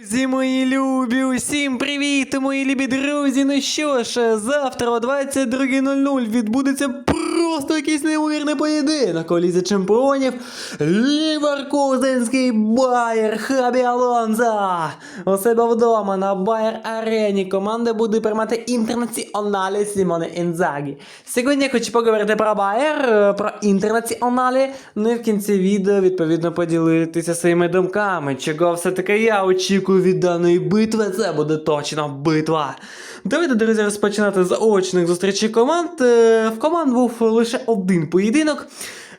Друзі, мої любі, усім привіт, мої любі друзі. Ну що ж, завтра о 22.00 відбудеться просто якийсь неймовірний поєдинок у Лізі чемпіонів. Ліверкузенський Байер Хабі Алонзо. У себе вдома на Байер Арені команда буде приймати інтернаціоналі Сімоне Інзагі. Сьогодні я хочу поговорити про Байер, е, про інтернаціоналі. Ну і в кінці відео відповідно поділитися своїми думками, чого все-таки я очікую від даної битви. Це буде точно битва. Давайте, друзі, розпочинати з очних зустрічей команд. Е, В команд був лише один поєдинок.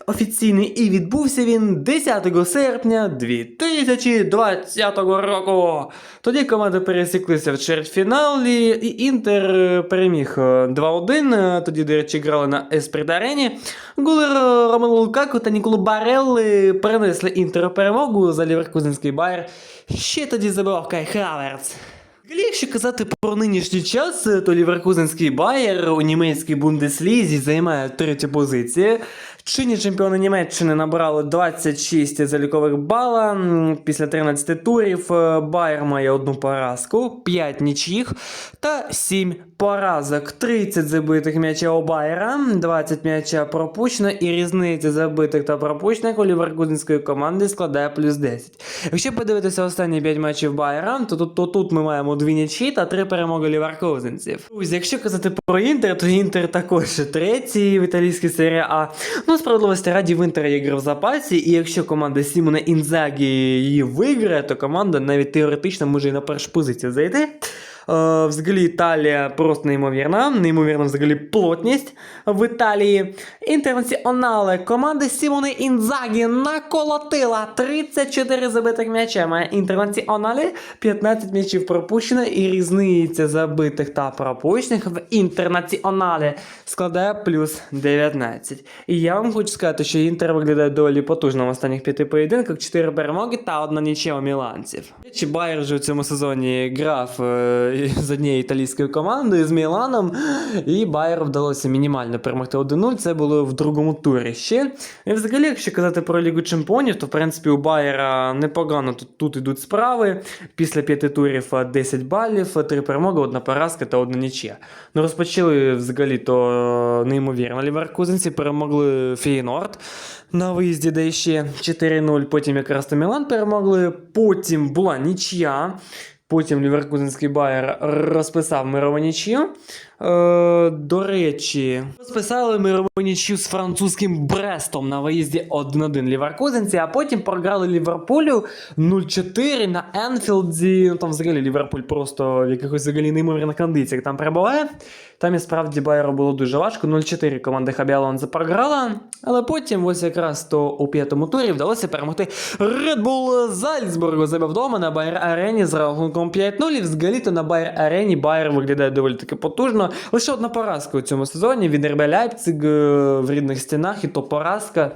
Офіційний і відбувся він 10 серпня 2020 року. Тоді команди пересіклися в чвертьфіналі, і Інтер е, переміг е, 2-1. Е, Тоді, до речі, грали на Есприт Арені. Голи Ро- Ромело Лукаку та Ніколу Барелли перенесли Інтеру перемогу за Ліверкузенський Байер. Ще тоді забивав Кай Хаверц. Взагалі, Якщо казати про нинішній час, то Ліверкузенський Байер у німецькій бундеслізі займає третю позицію. Чинні чемпіони Німеччини набрали 26 залікових бала. Після 13 турів е, Байер має одну поразку, 5 нічїх та 7 поразок. 30 забитих м'яча у Байера, 20 м'яча пропущено і різниця забитих та пропущених у Ліверкузенської команди складає плюс 10. Якщо подивитися останні 5 матчів Байера, то тут, то тут ми маємо дві нічі та три перемоги ліверкузенців. Друзі, якщо казати про Інтер, то Інтер також третій в італійській серії А. Ну, справедливості раді в є ігри в запасі, і якщо команда Сімона Інзагі її виграє, то команда навіть теоретично може і на першу позицію зайти. Е, взагалі Італія просто неймовірна, неймовірна взагалі плотність в Італії. Інтернаціонали команди Сімони Інзагі наколотила 34 забитих м'яча. Має інтернаціоналі 15 м'ячів пропущено і різниця забитих та пропущених в інтернаціоналі складає плюс 19. І я вам хочу сказати, що Інтер виглядає доволі потужно в останніх п'яти поєдинках, 4 перемоги та одна нічия у міланців. Чи Байер вже в цьому сезоні грав е, з однією італійською командою з Міланом, і Байеру вдалося мінімально перемогти 1-0. Це було в другому турі ще. І взагалі, якщо казати про Лігу Чемпіонів, то в принципі у Байера непогано тут, тут ідуть справи. Після п'яти турів е, 10 балів, 3 перемоги, одна поразка та одна нічия. Ну розпочали взагалі то е, неймовірно. Ліверкузенці перемогли Фейнорд на виїзді, де ще 4-0. Потім якраз то Мілан перемогли. Потім була нічия. Потім Ліверкузенський Байер розписав мирову нічию. Е, до речі, розписали мирову нічию з французьким Брестом на виїзді 1-1 Ліверкузенці, а потім програли Ліверпулю 0-4 на Енфілді. Ну там взагалі Ліверпуль просто в якихось взагалі неймовірних кондиціях там перебуває. Там і справді Байеру було дуже важко. 0-4 команда Хабіалон програла. Але потім, ось якраз то у п'ятому турі вдалося перемогти Red Bull Зальцбург у себе вдома на Байер Арені з рахунком 5-0. І взагалі то на Байер Арені Байер виглядає доволі таки потужно. Лише одна поразка у цьому сезоні від РБ Ляйпциг е, в рідних стінах, і то поразка.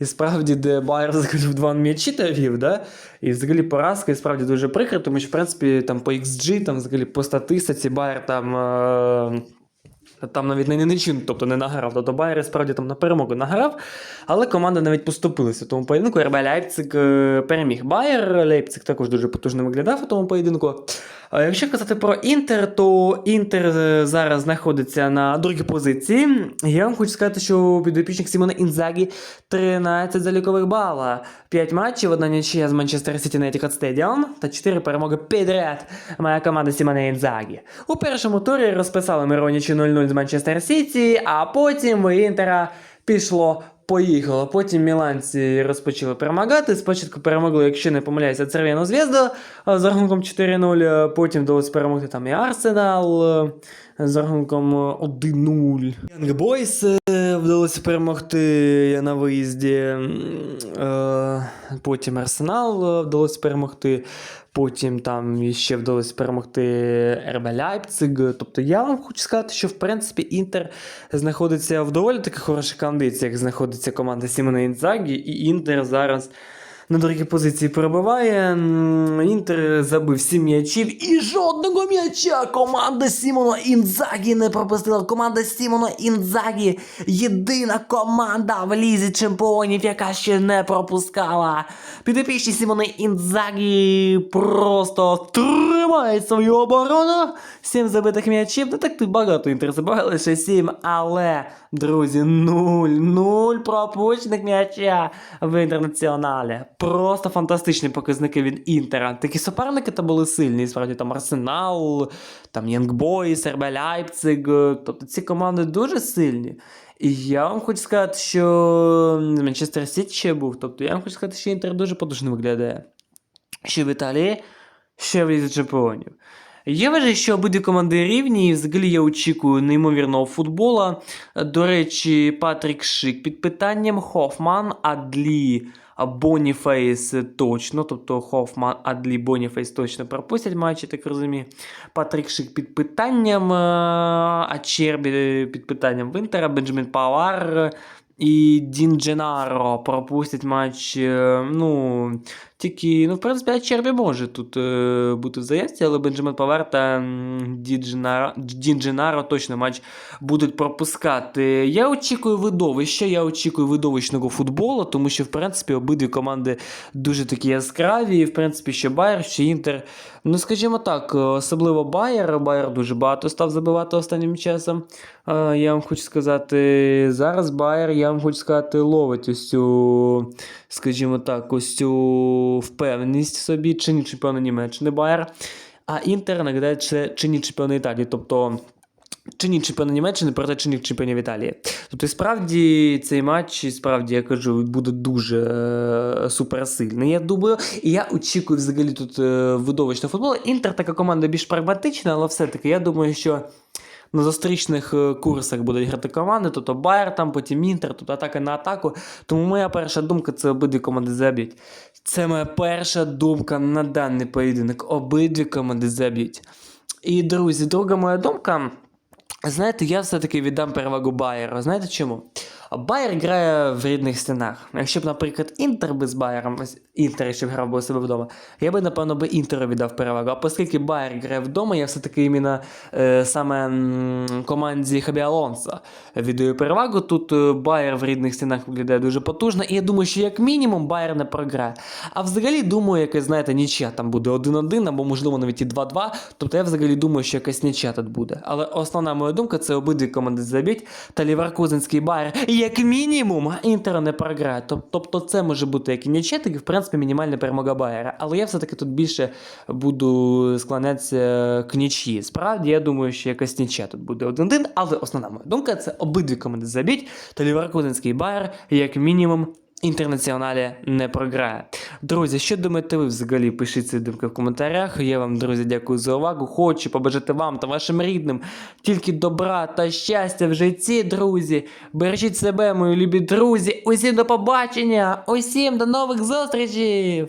І справді, де Байер закрив два м'ячі та вів, да? І взагалі поразка, і справді дуже прикра, тому що, в принципі, там по XG, там взагалі по статистиці Байер там. Е- там навіть не нічим, тобто не награв. Тобто Байер справді там на перемогу награв, але команда навіть поступилася в тому поєдинку. РБ Лейпциг е, переміг Байер. Лейпциг також дуже потужно виглядав у тому поєдинку. Якщо казати про Інтер, то Інтер е, зараз знаходиться на другій позиції. Я вам хочу сказати, що підопічник Сімона Інзагі 13 залікових бала, 5 матчів, одна нічия з Манчестер Сіті на Etihad Stadium та 4 перемоги підряд. Моя команда Сімона Інзагі. У першому турі розписали Миронічі 0-0 з Манчестер Сіті, а потім в Інтера пішло. Поїхало. Потім міланці розпочали перемагати. Спочатку перемогли, якщо не помиляюся, Церв'яну зв'язду з рахунком 4-0. Потім довелося перемогти там і Арсенал е, з рахунком 1-0. Young Boys е, вдалося перемогти на виїзді. Е, Потім Арсенал е, вдалося перемогти. Потім там ще вдалося перемогти РБ Лейпциг. Тобто я вам хочу сказати, що в принципі Інтер знаходиться в доволі таких хороших кондиціях. Знаходиться команда Сімона Інзагі, і Інтер зараз на другій позиції перебуває. Інтер забив 7 м'ячів і жодного м'яча. Команда Сімоно Інзагі не пропустила. Команда Сімоно Інзагі єдина команда в лізі чемпіонів, яка ще не пропускала. Підопічні Сімона Інзагі просто тримають свою оборону. 7 забитих м'ячів. Не так тут багато інтер забагали, лише 7, але, друзі, 0, 0 пропущених м'яча в інтернаціоналі. Просто фантастичні показники від Інтера. Такі суперники то були сильні, справді там Арсенал, там Янгбойс, РБ Лайпциг. Тобто ці команди дуже сильні. І я вам хочу сказати, що Манчестер Сіті ще був. Тобто я вам хочу сказати, що Інтер дуже потужно виглядає. Що в Італії, що в Лізі Чемпіонів. Я вважаю, що обидві команди рівні, і взагалі я очікую неймовірного футбола. До речі, Патрік Шик під питанням Хофман, Адлі, Боніфейс точно. Тобто Хофман, Адлі, Боніфейс точно пропустять матчі, так розумію. Патрік Шик під питанням, е, а Чербі під питанням Вінтера, Бенджамін Павар і Дін Дженаро пропустять матч. е, Ну, тільки, ну, в принципі, Чербі може тут е, бути в заявці, але Бенджамін Павар та м, Ді Дженаро- Дін Дженаро точно матч будуть пропускати. Я очікую видовища, я очікую видовищного футболу, тому що, в принципі, обидві команди дуже такі яскраві. І, в принципі, що Байер, що Інтер. Ну, скажімо так, особливо Байер. Байер дуже багато став забивати останнім часом. Е, Я вам хочу сказати, зараз Байер, я вам хочу сказати, ловить ось цю, скажімо так, ось цю впевненість собі, чинні чемпіони Німеччини Байер. А Інтер нагадає, це чинні чемпіони Італії. Тобто чинні чемпіони Німеччини проти чинних чемпіонів Італії. Тобто, справді цей матч, і справді я кажу, буде дуже е, суперсильний. Я думаю, і я очікую взагалі тут е, видовищного футболу. Інтер така команда більш прагматична, але все-таки я думаю, що. На зустрічних е, курсах будуть грати команди, тобто Байер, там, потім Інтер, тут атака на атаку. Тому моя перша думка це обидві команди заб'ють. Це моя перша думка на даний поєдинок. Обидві команди заб'ють. І, друзі, друга моя думка. Знаєте, я все-таки віддам перевагу Байеру. Знаєте чому? Байер грає в рідних стінах. Якщо б, наприклад, Інтер би з Байером, Інтер, якщо б грав би у себе вдома, я би, напевно, би Інтеру віддав перевагу. А оскільки Байер грає вдома, я все-таки іменно е, саме м, команді Хабі Алонса віддаю перевагу. Тут е, Байер в рідних стінах виглядає дуже потужно, і я думаю, що як мінімум Байер не програє. А взагалі думаю, якась, знаєте, нічия там буде 1-1, або можливо навіть і 2-2. Тобто я взагалі думаю, що якась нічия тут буде. Але основна моя думка це обидві команди заб'ють, та Ліверкузенський Байер, як мінімум, Інтер не програє. Тобто це може бути як і нічетик, і в принципі мінімальна перемога Байера. Але я все-таки тут більше буду склонятися к нічі. Справді, я думаю, що якась ніче тут буде 1-1, але основна моя думка це обидві команди забіть, та Ліверкузенський Байер, як мінімум, інтернаціоналі не програє. Друзі, що думаєте ви взагалі? Пишіть ці думки в коментарях. Я вам, друзі, дякую за увагу. Хочу побажати вам та вашим рідним тільки добра та щастя в житті, друзі. Бережіть себе, мої любі друзі. Усім до побачення! Усім до нових зустрічей!